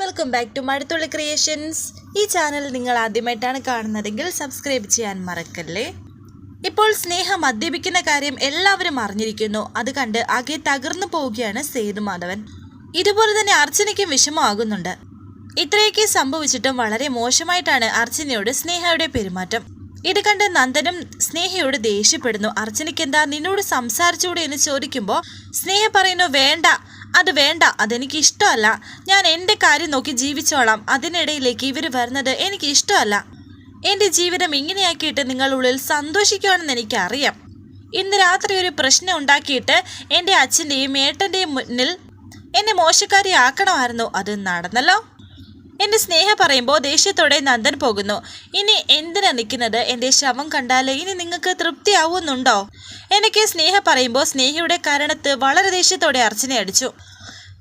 Welcome back to Mazhathulli creations ഈ channel നിങ്ങൾ ആദ്യമായിട്ടാണ് കാണുന്നതെങ്കിൽ സബ്സ്ക്രൈബ് ചെയ്യാൻ മറക്കല്ലേ? ഇപ്പോൾ സ്നേഹ മദ്യപിക്കുന്ന കാര്യം എല്ലാവരും അറിഞ്ഞിരിക്കുന്നു. അത് കണ്ട് ആകെ തകർന്നു പോവുകയാണ് സേതുമാധവൻ ഇതുപോലെ തന്നെ അർച്ചനയ്ക്കും വിഷമമാകുന്നുണ്ട്. ഇത്രയൊക്കെ സംഭവിച്ചിട്ടും വളരെ മോശമായിട്ടാണ് അർച്ചനയോട് സ്നേഹയുടെ പെരുമാറ്റം. ഇത് കണ്ട് നന്ദനും സ്നേഹയോട് ദേഷ്യപ്പെടുന്നു. അർച്ചനയ്ക്ക് എന്താ നിന്നോട് സംസാരിച്ചുകൂടെ എന്ന് ചോദിക്കുമ്പോൾ സ്നേഹ പറയുന്നു വേണ്ട അത് വേണ്ട അതെനിക്ക് ഇഷ്ടമല്ല ഞാൻ എന്റെ കാര്യം നോക്കി ജീവിച്ചോളാം. അതിനിടയിലേക്ക് ഇവർ വരുന്നത് എനിക്ക് ഇഷ്ടമല്ല എന്റെ ജീവിതം ഇങ്ങനെയാക്കിയിട്ട് നിങ്ങളുള്ളിൽ സന്തോഷിക്കുകയാണെന്ന് എനിക്കറിയാം. ഇന്ന് രാത്രി ഒരു പ്രശ്നം ഉണ്ടാക്കിയിട്ട് എന്റെ അച്ഛന്റെയും ഏട്ടന്റെയും മുന്നിൽ എന്നെ മോശക്കാരിയാക്കണമായിരുന്നു. അത് നടന്നല്ലോ. എന്റെ സ്നേഹ പറയുമ്പോൾ ദേഷ്യത്തോടെ നന്ദൻ പോകുന്നു. ഇനി എന്തിനാ നിൽക്കുന്നത്? എന്റെ ശവം കണ്ടാൽ ഇനി നിങ്ങൾക്ക് തൃപ്തിയാവുന്നുണ്ടോ? എനിക്ക് സ്നേഹ പറയുമ്പോൾ സ്നേഹയുടെ കാരണത്ത് വളരെ ദേഷ്യത്തോടെ അർച്ചന അടിച്ചു.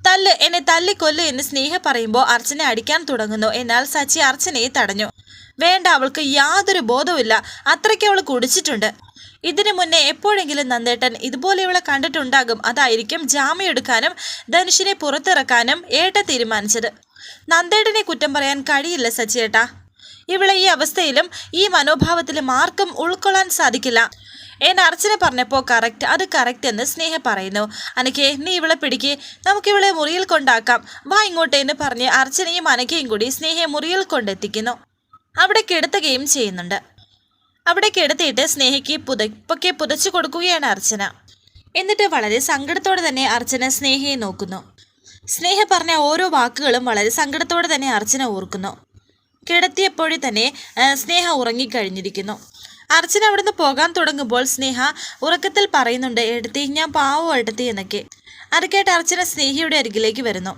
തല്ല് എന്നെ തല്ലിക്കൊല്ല് എന്ന് സ്നേഹ പറയുമ്പോൾ അർച്ചന അടിക്കാൻ തുടങ്ങുന്നു. എന്നാൽ സച്ചി അർച്ചനയെ തടഞ്ഞു. വേണ്ട അവൾക്ക് യാതൊരു ബോധവുമില്ല. അത്രയ്ക്ക് അവൾ കുടിച്ചിട്ടുണ്ട്. ഇതിനു മുന്നേ എപ്പോഴെങ്കിലും നന്ദേട്ടൻ ഇതുപോലെ ഇവളെ കണ്ടിട്ടുണ്ടാകും. അതായിരിക്കും ജാമ്യം എടുക്കാനും ധനുഷിനെ പുറത്തിറക്കാനും ഏട്ട തീരുമാനിച്ചത്. നന്ദേട്ടനെ കുറ്റം പറയാൻ കഴിയില്ല സച്ചിയേട്ടാ. ഇവിടെ ഈ അവസ്ഥയിലും ഈ മനോഭാവത്തിലും ആർക്കും ഉൾക്കൊള്ളാൻ സാധിക്കില്ല. എന്നെ അർച്ചന പറഞ്ഞപ്പോൾ കറക്റ്റ് അത് കറക്റ്റ് എന്ന് സ്നേഹ പറയുന്നു. അനക്കെ നീ ഇവളെ പിടിക്ക്. നമുക്ക് ഇവളെ മുറിയിൽ കൊണ്ടാക്കാം. വാ ഇങ്ങോട്ട് എന്ന് പറഞ്ഞ് അർച്ചനയും അനക്കയും കൂടി സ്നേഹയെ മുറിയിൽ കൊണ്ടെത്തിക്കുന്നു. അവിടെ കിടത്തുകയും ചെയ്യുന്നുണ്ട്. അവിടെ കിടത്തിയിട്ട് സ്നേഹയ്ക്ക് പുതപ്പൊക്കെ പുതച്ചു കൊടുക്കുകയാണ് അർച്ചന. എന്നിട്ട് വളരെ സങ്കടത്തോടെ തന്നെ അർച്ചന സ്നേഹയെ നോക്കുന്നു. സ്നേഹ പറഞ്ഞ ഓരോ വാക്കുകളും വളരെ സങ്കടത്തോടെ തന്നെ അർച്ചന ഓർക്കുന്നു. കിടത്തിയപ്പോഴേ തന്നെ സ്നേഹ ഉറങ്ങിക്കഴിഞ്ഞിരിക്കുന്നു. അർച്ചന അവിടുന്ന് പോകാൻ തുടങ്ങുമ്പോൾ സ്നേഹ ഉറക്കത്തിൽ പറയുന്നുണ്ട് എടുത്തി ഞാൻ പാവോ എടുത്തി എന്നൊക്കെ. അത് കേട്ട് അർച്ചന സ്നേഹയുടെ അരികിലേക്ക് വരുന്നു.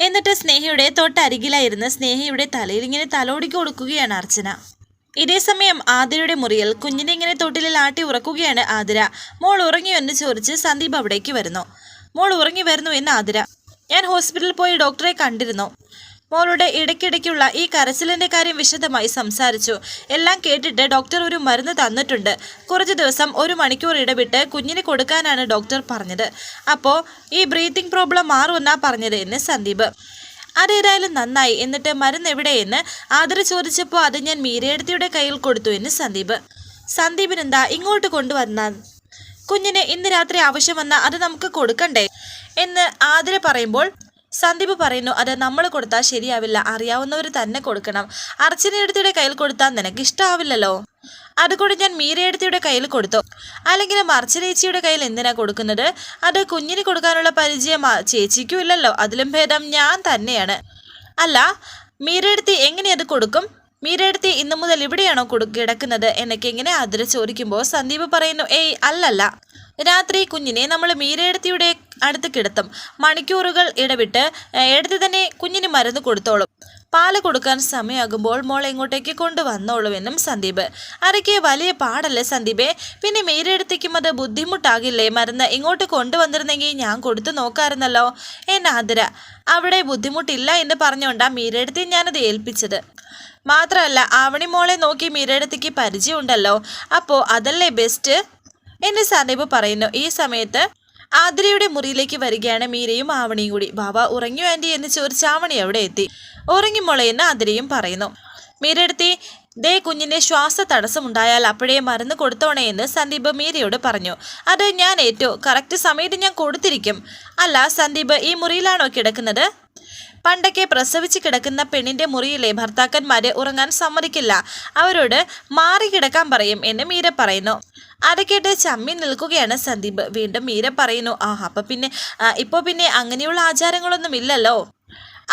എന്നിട്ട് സ്നേഹയുടെ തൊട്ടരികിലായിരുന്ന സ്നേഹയുടെ തലയിൽ ഇങ്ങനെ തലോടിക്ക് കൊടുക്കുകയാണ് അർച്ചന. ഇതേ സമയം ആതിരയുടെ മുറിയിൽ കുഞ്ഞിനെ ഇങ്ങനെ തൊട്ടിലിൽ ആട്ടി ഉറക്കുകയാണ് ആതിര. മോൾ ഉറങ്ങിയോ എന്ന് ചോദിച്ച് സന്ദീപ് അവിടേക്ക് വരുന്നു. മോൾ ഉറങ്ങി വരുന്നു എന്ന് ആതിര. ഞാൻ ഹോസ്പിറ്റലിൽ പോയി ഡോക്ടറെ കണ്ടിരുന്നു. മോളുടെ ഇടയ്ക്കിടയ്ക്കുള്ള ഈ കരച്ചിലിന്റെ കാര്യം വിശദമായി സംസാരിച്ചു. എല്ലാം കേട്ടിട്ട് ഡോക്ടർ ഒരു മരുന്ന് തന്നിട്ടുണ്ട്. കുറച്ച് ദിവസം ഒരു മണിക്കൂർ ഇടവിട്ട് കുഞ്ഞിന് കൊടുക്കാനാണ് ഡോക്ടർ പറഞ്ഞത്. അപ്പോൾ ഈ ബ്രീത്തിങ് പ്രോബ്ലം മാറുമെന്നാ പറഞ്ഞത് എന്ന് സന്ദീപ്. അതേതായാലും നന്നായി. എന്നിട്ട് മരുന്ന് എവിടെയെന്ന് ആദര ചോദിച്ചപ്പോൾ അത് ഞാൻ മീരയെടുത്തിയുടെ കയ്യിൽ കൊടുത്തു എന്ന് സന്ദീപ്. സന്ദീപിനെന്താ ഇങ്ങോട്ട് കൊണ്ടുവന്നാൽ കുഞ്ഞിന് ഇന്ന് രാത്രി ആവശ്യം വന്നാൽ അത് നമുക്ക് കൊടുക്കണ്ടേ എന്ന് ആതിര പറയുമ്പോൾ സന്ദീപ് പറയുന്നു അത് നമ്മൾ കൊടുത്താൽ ശരിയാവില്ല. അറിയാവുന്നവർ തന്നെ കൊടുക്കണം. അർച്ചനയെടുത്തിയുടെ കയ്യിൽ കൊടുത്താൽ നിനക്ക് ഇഷ്ടമാവില്ലല്ലോ അതുകൊണ്ട് ഞാൻ മീരയെടുത്തിയുടെ കയ്യിൽ കൊടുത്തു. അല്ലെങ്കിൽ മർച്ചനേച്ചിയുടെ കയ്യിൽ എന്തിനാ കൊടുക്കുന്നത്? അത് കുഞ്ഞിന് കൊടുക്കാനുള്ള പരിചയം ചേച്ചിക്കും ഇല്ലല്ലോ. അതിലും ഭേദം ഞാൻ തന്നെയാണ്. അല്ല മീരയെടുത്തി എങ്ങനെ അത് കൊടുക്കും? മീരയെടുത്തി ഇന്നു മുതൽ ഇവിടെയാണോ കൊടു കിടക്കുന്നത്? എന്നൊക്കെ ഇങ്ങനെ ആതിര ചോദിക്കുമ്പോൾ സന്ദീപ് പറയുന്നു ഏയ് അല്ലല്ല. രാത്രി കുഞ്ഞിനെ നമ്മൾ മീരയെടുത്തിയുടെ അടുത്ത് കിടത്തും. മണിക്കൂറുകൾ ഇടവിട്ട് എടുത്ത് തന്നെ കുഞ്ഞിന് മരുന്ന് കൊടുത്തോളും. പാൽ കൊടുക്കാൻ സമയമാകുമ്പോൾ മോളെ ഇങ്ങോട്ടേക്ക് കൊണ്ടുവന്നോളുവെന്നും സന്ദീപ്. അരയ്ക്ക് വലിയ പാടല്ലേ സന്ദീപെ? പിന്നെ മീരെടുത്തേക്കും അത് ബുദ്ധിമുട്ടാകില്ലേ? മരുന്ന് ഇങ്ങോട്ട് കൊണ്ടുവന്നിരുന്നെങ്കിൽ ഞാൻ കൊടുത്തു നോക്കാറുന്നല്ലോ എന്നാതിര അവിടെ ബുദ്ധിമുട്ടില്ല എന്ന് പറഞ്ഞുകൊണ്ടാണ് മീരയെടുത്തി ഞാനത് ഏൽപ്പിച്ചത്. മാത്രമല്ല ആവണി മോളെ നോക്കി മീരയെടുത്തേക്ക് പരിചയമുണ്ടല്ലോ. അപ്പോൾ അതല്ലേ ബെസ്റ്റ് എന്ന് സന്ദീപ് പറയുന്നു. ഈ സമയത്ത് ആതിരയുടെ മുറിയിലേക്ക് വരികയാണ് മീരയും ആവണിയും കൂടി. ബാബ ഉറങ്ങി ആന്റി എന്ന് ചോദിച്ച് ആവണി അവിടെ എത്തി. ഉറങ്ങി മോളെ എന്ന് ആതിരയും പറയുന്നു. മീരയെടുത്തി ദേ കുഞ്ഞിന്റെ ശ്വാസ തടസ്സമുണ്ടായാൽ അപ്പോഴേ മരുന്ന് കൊടുത്തോണേ എന്ന് സന്ദീപ് മീരയോട് പറഞ്ഞു. അത് ഞാൻ ഏറ്റു. കറക്റ്റ് സമയത്ത് ഞാൻ കൊടുത്തിരിക്കും. അല്ല സന്ദീപ് ഈ മുറിയിലാണോ കിടക്കുന്നത്? പണ്ടൊക്കെ പ്രസവിച്ച് കിടക്കുന്ന പെണ്ണിന്റെ മുറിയിലെ ഭർത്താക്കന്മാര് ഉറങ്ങാൻ സമ്മതിക്കില്ല. അവരോട് മാറി കിടക്കാൻ പറയും എന്ന് മീര പറയുന്നു. അരക്കേട്ട് ചമ്മി നിൽക്കുകയാണ് സന്ദീപ്. വീണ്ടും മീര പറയുന്നു ആ അപ്പൊ പിന്നെ ഇപ്പോ പിന്നെ അങ്ങനെയുള്ള ആചാരങ്ങളൊന്നും ഇല്ലല്ലോ?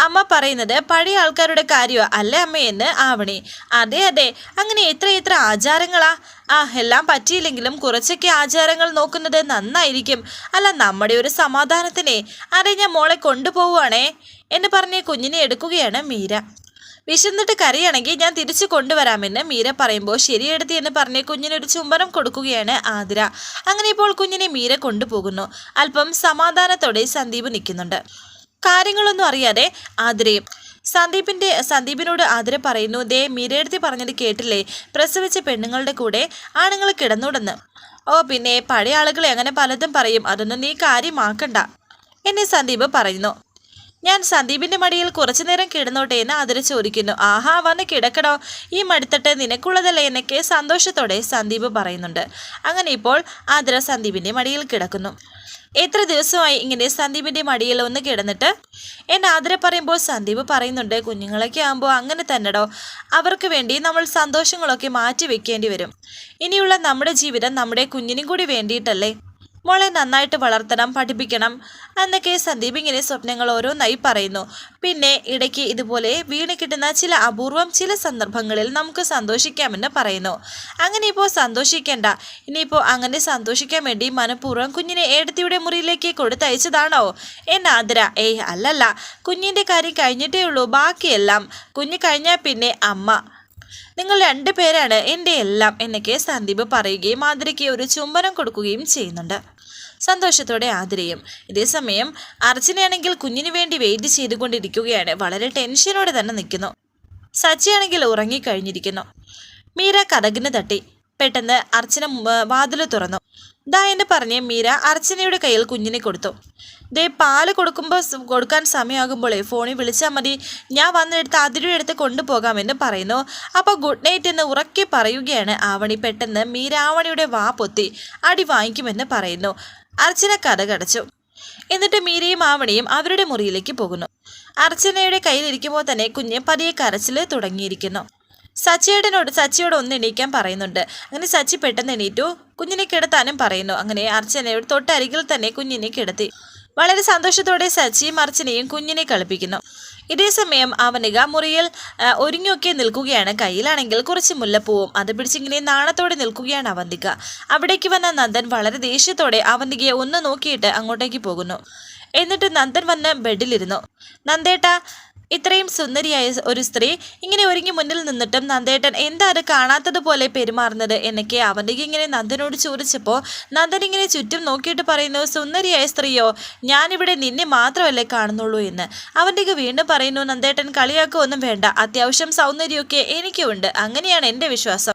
അമ്മ പറയുന്നത് പഴയ ആൾക്കാരുടെ കാര്യോ അല്ലേ അമ്മയെന്ന് ആവണി. അതെ അതെ. അങ്ങനെ എത്ര എത്ര ആചാരങ്ങളാ? ആ എല്ലാം പറ്റിയില്ലെങ്കിലും കുറച്ചൊക്കെ ആചാരങ്ങൾ നോക്കുന്നത് നന്നായിരിക്കും. അല്ല നമ്മുടെ ഒരു സമാധാനത്തിനെ. അതെ ഞാൻ മോളെ കൊണ്ടുപോവുകയാണേ. എന്ന് പറഞ്ഞ് കുഞ്ഞിനെ എടുക്കുകയാണ് മീര. വിശന്നിട്ട് കരയാണെങ്കിൽ ഞാൻ തിരിച്ചു കൊണ്ടുവരാമെന്ന് മീര പറയുമ്പോൾ ശരിയെടുത്തി എന്ന് പറഞ്ഞ് കുഞ്ഞിനൊരു ചുംബനം കൊടുക്കുകയാണ് ആതിര. അങ്ങനെ ഇപ്പോൾ കുഞ്ഞിനെ മീര കൊണ്ടുപോകുന്നു. അല്പം സമാധാനത്തോടെ സന്ദീപ് നിൽക്കുന്നുണ്ട്. കാര്യങ്ങളൊന്നും അറിയാതെ ആതിരയും സന്ദീപിന്റെ സന്ദീപിനോട് ആതിര പറയുന്നു ദേ മീരയെടുത്തി പറഞ്ഞത് കേട്ടില്ലേ? പ്രസവിച്ച പെണ്ണുങ്ങളുടെ കൂടെ ആണുങ്ങൾ കിടന്നുടന്ന്. ഓ പിന്നെ പഴയ ആളുകളെ അങ്ങനെ പലതും പറയും. അതൊന്നും നീ കാര്യമാക്കണ്ട എന്നെ സന്ദീപ് പറയുന്നു. ഞാൻ സന്ദീപിന്റെ മടിയിൽ കുറച്ചു നേരം കിടന്നോട്ടെ എന്ന് അതിര് ചോദിക്കുന്നു. ആഹാ വന്ന് കിടക്കണോ ഈ മടുത്തട്ട് നിനക്കുള്ളതല്ലേ എന്നൊക്കെ സന്തോഷത്തോടെ സന്ദീപ് പറയുന്നുണ്ട്. അങ്ങനെ ഇപ്പോൾ ആതിര സന്ദീപിന്റെ മടിയിൽ കിടക്കുന്നു. എത്ര ദിവസമായി ഇങ്ങനെ സന്ദീപിന്റെ മടിയിൽ ഒന്ന് കിടന്നിട്ട്? എന്നെ ആതിര പറയുമ്പോൾ സന്ദീപ് പറയുന്നുണ്ട് കുഞ്ഞുങ്ങളൊക്കെ ആകുമ്പോൾ അങ്ങനെ തന്നെടോ. അവർക്ക് വേണ്ടി നമ്മൾ സന്തോഷങ്ങളൊക്കെ മാറ്റി വെക്കേണ്ടി വരും. ഇനിയുള്ള നമ്മുടെ ജീവിതം നമ്മുടെ കുഞ്ഞിനും കൂടി വേണ്ടിയിട്ടല്ലേ? മോളെ നന്നായിട്ട് വളർത്തണം പഠിപ്പിക്കണം എന്നൊക്കെ സന്ദീപ് ഇങ്ങനെ സ്വപ്നങ്ങൾ ഓരോന്നായി പറയുന്നു. പിന്നെ ഇടയ്ക്ക് ഇതുപോലെ വീണ് കിട്ടുന്ന ചില അപൂർവം ചില സന്ദർഭങ്ങളിൽ നമുക്ക് സന്തോഷിക്കാമെന്ന് പറയുന്നു. അങ്ങനെ ഇപ്പോൾ സന്തോഷിക്കേണ്ട. ഇനിയിപ്പോൾ അങ്ങനെ സന്തോഷിക്കാൻ വേണ്ടി മനഃപൂർവം കുഞ്ഞിനെ ഏടത്തിയുടെ മുറിയിലേക്ക് കൊടുത്തയച്ചതാണോ? എന്നെ ആതിര ഏയ് അല്ലല്ല. കുഞ്ഞിന്റെ കാര്യം കഴിഞ്ഞിട്ടേ ഉള്ളൂ ബാക്കിയെല്ലാം. കുഞ്ഞ് കഴിഞ്ഞാൽ പിന്നെ അമ്മ. നിങ്ങൾ രണ്ടു പേരാണ് എന്റെ എല്ലാം എന്നൊക്കെ സന്ദീപ് പറയുകയും ആതിരയ്ക്ക് ഒരു ചുംബനം കൊടുക്കുകയും ചെയ്യുന്നുണ്ട്. സന്തോഷത്തോടെ ആതിരയും ഇതേസമയം അർച്ചനയാണെങ്കിൽ കുഞ്ഞിനു വേണ്ടി വെയിറ്റ് ചെയ്തുകൊണ്ടിരിക്കുകയാണ്. വളരെ ടെൻഷനോടെ തന്നെ നിൽക്കുന്നു. സച്ചിയാണെങ്കിൽ ഉറങ്ങിക്കഴിഞ്ഞിരിക്കുന്നു. മീര കഥകിന് തട്ടി. പെട്ടെന്ന് അർച്ചന വാതിൽ തുറന്നു. ദാ എന്ന് പറഞ്ഞ് മീര അർച്ചനയുടെ കയ്യിൽ കുഞ്ഞിനെ കൊടുത്തു. ദേ പാൽ കൊടുക്കുമ്പോൾ കൊടുക്കാൻ സമയമാകുമ്പോഴേ ഫോണിൽ വിളിച്ചാൽ മതി. ഞാൻ വന്നെടുത്ത് അതിരുടെ അടുത്ത് കൊണ്ടുപോകാമെന്ന് പറയുന്നു. അപ്പോൾ ഗുഡ് നൈറ്റ് എന്ന് ഉറക്കി പറയുകയാണ് ആവണി. പെട്ടെന്ന് മീര ആവണിയുടെ വാ പൊത്തി അടി വാങ്ങിക്കുമെന്ന് പറയുന്നു. അർച്ചന കഥ കടച്ചു. എന്നിട്ട് മീരയും ആവണിയും അവരുടെ മുറിയിലേക്ക് പോകുന്നു. അർച്ചനയുടെ കയ്യിലിരിക്കുമ്പോൾ തന്നെ കുഞ്ഞ് പതിയെ കരച്ചിൽ തുടങ്ങിയിരിക്കുന്നു. സച്ചിയേട്ടനോട് സച്ചിയോട് ഒന്ന് എണീക്കാൻ പറയുന്നുണ്ട്. അങ്ങനെ സച്ചി പെട്ടെന്ന് എണീറ്റു. കുഞ്ഞിനെ കിടത്താനും പറയുന്നു. അങ്ങനെ അർച്ചനയോട് തൊട്ടരികിൽ തന്നെ കുഞ്ഞിനെ കിടത്തി. വളരെ സന്തോഷത്തോടെ സച്ചിയും അർച്ചനയും കുഞ്ഞിനെ കളിപ്പിക്കുന്നു. ഇതേസമയം അവനിക മുറിയിൽ ഒരുങ്ങിയൊക്കെ നിൽക്കുകയാണ്. കയ്യിലാണെങ്കിൽ കുറച്ച് മുല്ലപ്പൂവും അത് പിടിച്ചിങ്ങനെ നാണത്തോടെ നിൽക്കുകയാണ് അവന്തിക. അവിടേക്ക് വന്ന നന്ദൻ വളരെ ദേഷ്യത്തോടെ അവന്തികയെ ഒന്ന് നോക്കിയിട്ട് അങ്ങോട്ടേക്ക് പോകുന്നു. എന്നിട്ട് നന്ദൻ വന്ന് ബെഡിലിരുന്നു. നന്ദേട്ട ഇത്രയും സുന്ദരിയായ ഒരു സ്ത്രീ ഇങ്ങനെ ഒരുങ്ങി മുന്നിൽ നിന്നിട്ടും നന്ദേട്ടൻ എന്താണ് കാണാത്തതുപോലെ പെരുമാറുന്നത് എന്നൊക്കെ അവന്തിക ഇങ്ങനെ നന്ദനോട് ചോദിച്ചപ്പോൾ നന്ദൻ ഇങ്ങനെ ചുറ്റും നോക്കിയിട്ട് പറയുന്നു സുന്ദരിയായ സ്ത്രീയോ ഞാനിവിടെ നിന്നെ മാത്രമല്ലേ കാണുന്നുള്ളൂ എന്ന്. അവന്തിക വീണ്ടും പറയുന്നു നന്ദേട്ടൻ കളിയാക്കൊന്നും വേണ്ട അത്യാവശ്യം സൗന്ദര്യമൊക്കെ എനിക്കുമുണ്ട് അങ്ങനെയാണ് എന്റെ വിശ്വാസം.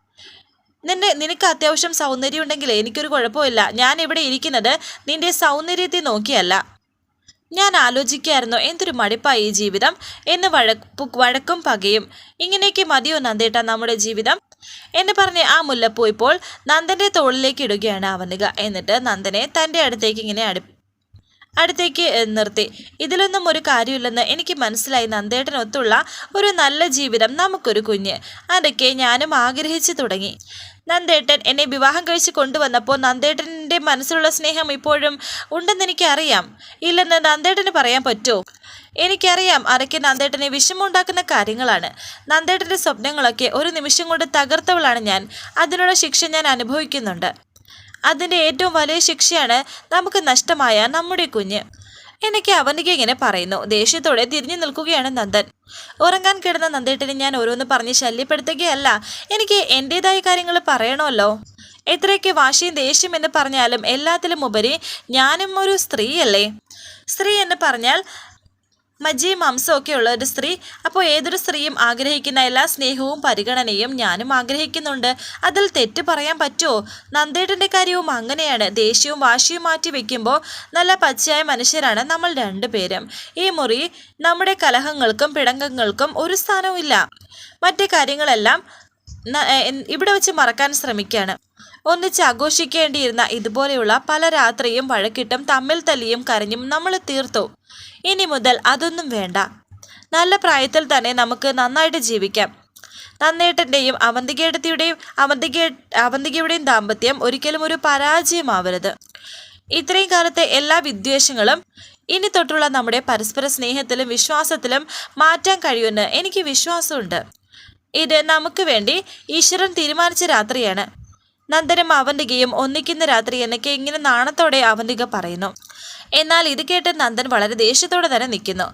നിന്റെ നിനക്ക് അത്യാവശ്യം സൗന്ദര്യം ഉണ്ടെങ്കിൽ എനിക്കൊരു കുഴപ്പമില്ല ഞാൻ ഇവിടെ ഇരിക്കുന്നത് നിന്റെ സൗന്ദര്യത്തെ നോക്കിയല്ല. ഞാൻ ആലോചിക്കായിരുന്നു എന്തൊരു മടുപ്പായി ഈ ജീവിതം. എന്ന് വഴക്കു വഴക്കും പകയും. ഇങ്ങനെയൊക്കെ മതിയോ നന്ദേട്ട നമ്മുടെ ജീവിതം? എന്ന് പറഞ്ഞ് ആ മുല്ലപ്പൂ ഇപ്പോൾ നന്ദന്റെ തോളിലേക്ക് ഇടുകയാണ് അവനുക എന്നിട്ട് നന്ദനെ തന്റെ അടുത്തേക്ക് ഇങ്ങനെ അടു അടുത്തേക്ക് നിർത്തി. ഇതിലൊന്നും ഒരു കാര്യമില്ലെന്ന് എനിക്ക് മനസ്സിലായി. നന്ദേട്ടനൊത്തുള്ള ഒരു നല്ല ജീവിതം നമുക്കൊരു കുഞ്ഞ്. അതൊക്കെ ഞാനും ആഗ്രഹിച്ചു തുടങ്ങി. നന്ദേട്ടൻ എന്നെ വിവാഹം കഴിച്ച് കൊണ്ടുവന്നപ്പോൾ നന്ദേട്ടന്റെ മനസ്സിലുള്ള സ്നേഹം ഇപ്പോഴും ഉണ്ടെന്ന് എനിക്കറിയാം. ഇല്ലെന്ന് നന്ദേട്ടന് പറയാൻ പറ്റുമോ എനിക്കറിയാം അരയ്ക്ക് നന്ദേട്ടനെ വിഷമമുണ്ടാക്കുന്ന കാര്യങ്ങളാണ്. നന്ദേട്ടന്റെ സ്വപ്നങ്ങളൊക്കെ ഒരു നിമിഷം കൊണ്ട് തകർത്തവളാണ് ഞാൻ. അതിനുള്ള ശിക്ഷ ഞാൻ അനുഭവിക്കുന്നുണ്ട്. അതിന്റെ ഏറ്റവും വലിയ ശിക്ഷയാണ് നമുക്ക് നഷ്ടമായ നമ്മുടെ കുഞ്ഞ്. എനിക്ക് അവനിക്ക് ഇങ്ങനെ പറയുന്നു. ദേഷ്യത്തോടെ തിരിഞ്ഞു നിൽക്കുകയാണ് നന്ദൻ. ഉറങ്ങാൻ കിടന്ന നന്ദേട്ടനെ ഞാൻ ഓരോന്ന് പറഞ്ഞ് ശല്യപ്പെടുത്തുകയല്ല. എനിക്ക് എന്റെതായ കാര്യങ്ങൾ പറയണമല്ലോ. എത്രയൊക്കെ വാശിയും ദേഷ്യം എന്ന് പറഞ്ഞാലും എല്ലാത്തിലും ഉപരി ഞാനും ഒരു സ്ത്രീയല്ലേ? സ്ത്രീ എന്ന് പറഞ്ഞാൽ മജ്ജയും മാംസമൊക്കെ ഉള്ള ഒരു സ്ത്രീ. അപ്പോൾ ഏതൊരു സ്ത്രീയും ആഗ്രഹിക്കുന്ന എല്ലാ സ്നേഹവും പരിഗണനയും ഞാനും ആഗ്രഹിക്കുന്നുണ്ട്. അതിൽ തെറ്റ് പറയാൻ പറ്റുമോ നന്ദേട്ടന്റെ കാര്യവും അങ്ങനെയാണ്. ദേഷ്യവും വാശിയും മാറ്റി വെക്കുമ്പോൾ നല്ല പച്ചയായ മനുഷ്യരാണ് നമ്മൾ രണ്ടുപേരും ഈ മുറി നമ്മുടെ കലഹങ്ങൾക്കും പിടങ്കങ്ങൾക്കും ഒരു സ്ഥാനവും മറ്റു കാര്യങ്ങളെല്ലാം ഇവിടെ വെച്ച് മറക്കാൻ ശ്രമിക്കുകയാണ് ഒന്നിച്ച് ആഘോഷിക്കേണ്ടിയിരുന്ന ഇതുപോലെയുള്ള പല രാത്രിയും വഴക്കിട്ടും തമ്മിൽ തല്ലിയും കരഞ്ഞും നമ്മൾ തീർത്തു. ഇനി മുതൽ അതൊന്നും വേണ്ട. നല്ല പ്രായത്തിൽ തന്നെ നമുക്ക് നന്നായിട്ട് ജീവിക്കാം. നന്നേട്ടന്റെയും അവന്തികേട്ടത്തിയുടെയും അവന്തികേ അവന്തികയുടെയും ദാമ്പത്യം ഒരിക്കലും ഒരു പരാജയമാവരുത്. ഇത്രയും കാലത്തെ എല്ലാ വിദ്വേഷങ്ങളും ഇനി തൊട്ടുള്ള നമ്മുടെ പരസ്പര സ്നേഹത്തിലും വിശ്വാസത്തിലും മാറ്റാൻ കഴിയുമെന്ന് എനിക്ക് വിശ്വാസമുണ്ട്. ഇത് നമുക്ക് വേണ്ടി ഈശ്വരൻ തീരുമാനിച്ച രാത്രിയാണ്. നന്ദനും അവന്തികയും ഒന്നിക്കുന്ന രാത്രി എന്നൊക്കെ ഇങ്ങനെ നാണത്തോടെ അവന്തിക പറയുന്നു. എന്നാൽ ഇത് കേട്ട് നന്ദൻ വളരെ ദേഷ്യത്തോടെ തന്നെ നിൽക്കുന്നു.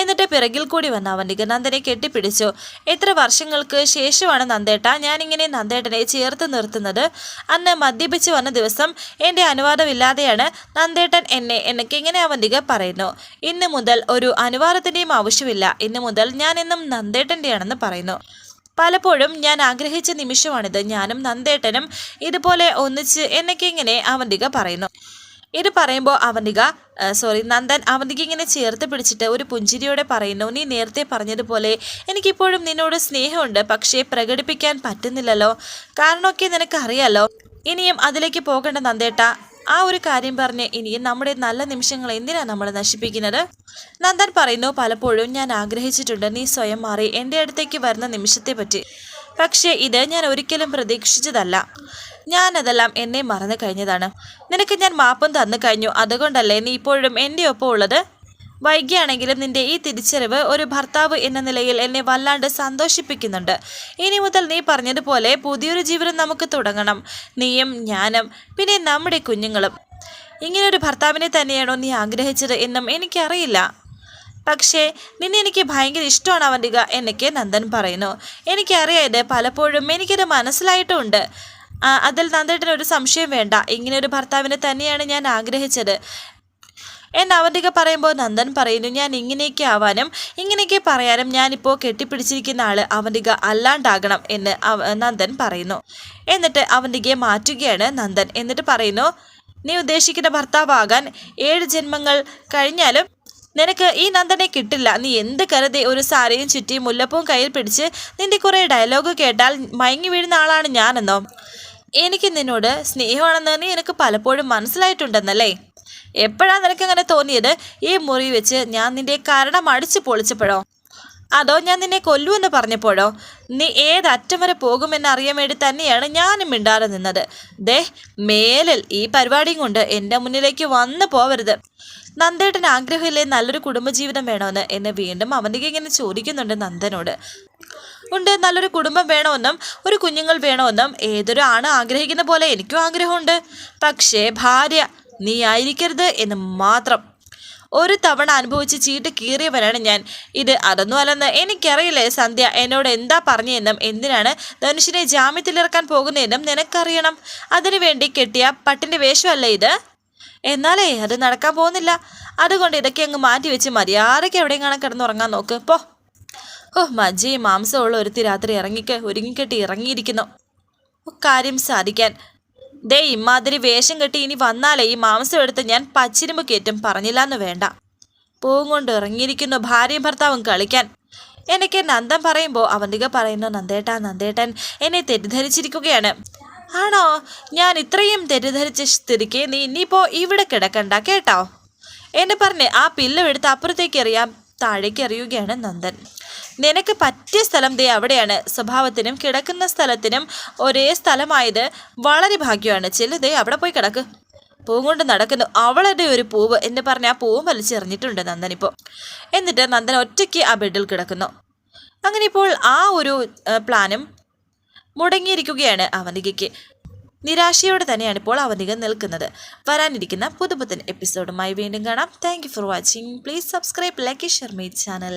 എന്നിട്ട് പിറകിൽ കൂടി വന്ന അവന്തിക നന്ദനെ കെട്ടിപ്പിടിച്ചു. എത്ര വർഷങ്ങൾക്ക് ശേഷമാണ് നന്ദേട്ട ഞാനിങ്ങനെ നന്ദേട്ടനെ ചേർത്ത് നിർത്തുന്നത്? അന്ന് മദ്യപിച്ച് വന്ന ദിവസം എന്റെ അനുവാദമില്ലാതെയാണ് നന്ദേട്ടൻ എന്നെ എന്നൊക്കെ ഇങ്ങനെ അവന്തിക പറയുന്നു. ഇന്ന് മുതൽ ഒരു അനുവാദത്തിന്റെയും ആവശ്യമില്ല. ഇന്ന് മുതൽ ഞാൻ എന്നും നന്ദേട്ടന്റെയാണെന്ന് പറയുന്നു. പലപ്പോഴും ഞാൻ ആഗ്രഹിച്ച നിമിഷമാണിത്. ഞാനും നന്ദേട്ടനും ഇതുപോലെ ഒന്നിച്ച് എന്നൊക്കെ ഇങ്ങനെ അവന്തിക പറയുന്നു. ഇത് പറയുമ്പോൾ അവന്തിക സോറി നന്ദൻ അവന്തിക ഇങ്ങനെ ചേർത്ത് പിടിച്ചിട്ട് ഒരു പുഞ്ചിരിയോടെ പറയുന്നു നീ നേരത്തെ പറഞ്ഞതുപോലെ എനിക്കിപ്പോഴും നിന്നോട് സ്നേഹമുണ്ട് പക്ഷേ പ്രകടിപ്പിക്കാൻ പറ്റുന്നില്ലല്ലോ. കാരണമൊക്കെ നിനക്കറിയാലോ ഇനിയും അതിലേക്ക് പോകേണ്ട നന്ദേട്ട. ആ ഒരു കാര്യം പറഞ്ഞ് ഇനിയും നമ്മുടെ നല്ല നിമിഷങ്ങൾ എന്തിനാണ് നമ്മൾ നശിപ്പിക്കുന്നത്? നന്ദൻ പറയുന്നു പലപ്പോഴും ഞാൻ ആഗ്രഹിച്ചിട്ടുണ്ട് നീ സ്വയം മാറി എന്റെ അടുത്തേക്ക് വരുന്ന നിമിഷത്തെ പറ്റി പക്ഷേ ഇത് ഞാൻ ഒരിക്കലും പ്രതീക്ഷിച്ചതല്ല. ഞാനതെല്ലാം എന്നെ മറന്നു കഴിഞ്ഞതാണ്. നിനക്ക് ഞാൻ മാപ്പും തന്നു കഴിഞ്ഞു. അതുകൊണ്ടല്ലേ നീ ഇപ്പോഴും എന്റെ ഒപ്പം ഉള്ളത്? വൈകിയാണെങ്കിലും നിന്റെ ഈ തിരിച്ചറിവ് ഒരു ഭർത്താവ് എന്ന നിലയിൽ എന്നെ വല്ലാണ്ട് സന്തോഷിപ്പിക്കുന്നുണ്ട്. ഇനി മുതൽ നീ പറഞ്ഞതുപോലെ പുതിയൊരു ജീവിതം നമുക്ക് തുടങ്ങണം. നീയും ഞാനും പിന്നെ നമ്മുടെ കുഞ്ഞുങ്ങളും. ഇങ്ങനൊരു ഭർത്താവിനെ തന്നെയാണോ നീ ആഗ്രഹിച്ചത് എന്നും എനിക്കറിയില്ല. പക്ഷേ നിന്നെ എനിക്ക് ഭയങ്കര ഇഷ്ടമാണ് അവന്റെ എന്നൊക്കെ നന്ദൻ പറയുന്നു. എനിക്കറിയാം ഇത് പലപ്പോഴും എനിക്കത് മനസ്സിലായിട്ടുമുണ്ട് അതിൽ നന്ദേട്ടന് ഒരു സംശയം വേണ്ട. ഇങ്ങനെ ഒരു ഭർത്താവിനെ തന്നെയാണ് ഞാൻ ആഗ്രഹിച്ചത്. എന്ന് അവന്തിക പറയുമ്പോൾ നന്ദൻ പറയുന്നു ഞാൻ ഇങ്ങനെയൊക്കെ ആവാനും ഇങ്ങനെയൊക്കെ പറയാനും ഞാനിപ്പോൾ കെട്ടിപ്പിടിച്ചിരിക്കുന്ന ആൾ അവന്തിക അല്ലാണ്ടാകണം എന്ന് നന്ദൻ പറയുന്നു. എന്നിട്ട് അവന്തികയെ മാറ്റുകയാണ് നന്ദൻ. എന്നിട്ട് പറയുന്നു നീ ഉദ്ദേശിക്കുന്ന ഭർത്താവാകാൻ ഏഴ് ജന്മങ്ങൾ കഴിഞ്ഞാലും നിനക്ക് ഈ നന്ദനെ കിട്ടില്ല. നീ എന്ത് കരുതി ഒരു സാരയും ചുറ്റി മുല്ലപ്പവും കയ്യിൽ പിടിച്ച് നിന്റെ കുറേ ഡയലോഗ് കേട്ടാൽ മയങ്ങി വീഴുന്ന ആളാണ് ഞാനെന്നോ? എനിക്ക് നിന്നോട് സ്നേഹമാണെന്ന് എനിക്ക് പലപ്പോഴും മനസ്സിലായിട്ടുണ്ടെന്നല്ലേ? എപ്പോഴാണ് നിനക്കങ്ങനെ തോന്നിയത്? ഈ മുറി വെച്ച് ഞാൻ നിന്റെ കാരണം അടിച്ചു പൊളിച്ചപ്പോഴോ? അതോ ഞാൻ നിന്നെ കൊല്ലുമെന്ന് പറഞ്ഞപ്പോഴോ? നീ ഏതറ്റം വരെ പോകുമെന്ന് അറിയാൻ വേണ്ടി തന്നെയാണ് ഞാനും മിണ്ടാതെ നിന്നത്. ദേ മേലിൽ ഈ പരിപാടിയും കൊണ്ട് എന്റെ മുന്നിലേക്ക് വന്നു പോവരുത്. നന്ദേട്ടൻ ആഗ്രഹമില്ലേ നല്ലൊരു കുടുംബജീവിതം വേണമെന്ന് എന്നെ വീണ്ടും അവന്റെ ഇങ്ങനെ ചോദിക്കുന്നുണ്ട് നന്ദനോട്. ഉണ്ട്. നല്ലൊരു കുടുംബം വേണമെന്നും ഒരു കുഞ്ഞുങ്ങൾ വേണമെന്നും ഏതൊരു ആണ് ആഗ്രഹിക്കുന്ന പോലെ എനിക്കും ആഗ്രഹമുണ്ട്. പക്ഷേ ഭാര്യ നീ ആയിരിക്കരുത് എന്ന് മാത്രം. ഒരു തവണ അനുഭവിച്ച് ചീട്ട് കീറിയവനാണ് ഞാൻ. ഇത് അതൊന്നും അല്ലെന്ന് എനിക്കറിയില്ലേ സന്ധ്യ എന്നോട് എന്താ പറഞ്ഞതെന്നും എന്തിനാണ് ധനുഷിനെ ജാമ്യത്തിലിറക്കാൻ പോകുന്നതെന്നും നിനക്കറിയണം. അതിനുവേണ്ടി കെട്ടിയ പട്ടിന്റെ വേഷമല്ലേ ഇത്? എന്നാലേ അത് നടക്കാൻ പോകുന്നില്ല. അതുകൊണ്ട് ഇതൊക്കെ അങ്ങ് മാറ്റി വെച്ച് മര്യാദയ്ക്ക് എവിടെയും കാണാൻ കിടന്നുറങ്ങാൻ നോക്ക്. പോ. ഓ മജ്ജയും മാംസമുള്ള ഒരുത്തി രാത്രി ഇറങ്ങിക്ക് ഒരുങ്ങിക്കെട്ടി ഇറങ്ങിയിരിക്കുന്നു. കാര്യം സാധിക്കാൻ. ദേ ഇമാതിരി വേഷം കെട്ടി ഇനി വന്നാലേ ഈ മാംസം എടുത്ത് ഞാൻ പച്ചിരുമ്പ് കയറ്റും പറഞ്ഞില്ലാന്ന് വേണ്ട. പൂവും കൊണ്ട് ഇറങ്ങിയിരിക്കുന്നു ഭാര്യയും ഭർത്താവും കളിക്കാൻ. എനിക്ക് നന്ദൻ പറയുമ്പോൾ അവന്തിക പറയുന്നു നന്ദേട്ടാ നന്ദേട്ടൻ എന്നെ തെറ്റിദ്ധരിച്ചിരിക്കുകയാണ്. ആണോ? ഞാൻ ഇത്രയും തെറ്റിദ്ധരിച്ച സ്ഥിതിക്ക് നീ ഇനിയിപ്പോ ഇവിടെ കിടക്കണ്ട കേട്ടോ? എന്നെ പറഞ്ഞ് ആ പില്ലും എടുത്ത് അപ്പുറത്തേക്ക് എറിയാം താഴേക്ക് എറിയുകയാണ് നന്ദൻ. നിനക്ക് പറ്റിയ സ്ഥലം ദേ അവിടെയാണ്. സ്വഭാവത്തിനും കിടക്കുന്ന സ്ഥലത്തിനും ഒരേ സ്ഥലമായത് വളരെ ഭാഗ്യമാണ്. ചെല്ലു ദേ അവിടെ പോയി കിടക്ക്. പൂവും കൊണ്ട് നടക്കുന്നു. അവളുടെ ഒരു പൂവ് എന്ന് പറഞ്ഞ് ആ പൂവും വലിച്ചെറിഞ്ഞിട്ടുണ്ട് നന്ദനിപ്പോൾ എന്നിട്ട് നന്ദൻ ഒറ്റയ്ക്ക് ആ ബെഡിൽ കിടക്കുന്നു. അങ്ങനെ ഇപ്പോൾ ആ ഒരു പ്ലാനും മുടങ്ങിയിരിക്കുകയാണ് അവന്തികയ്ക്ക്. നിരാശയോടെ തന്നെയാണ് ഇപ്പോൾ അവന്തിക നിൽക്കുന്നത്. വരാനിരിക്കുന്ന പുതുപുത്തൻ എപ്പിസോഡുമായി വീണ്ടും കാണാം. Thank for watching please subscribe like share my channel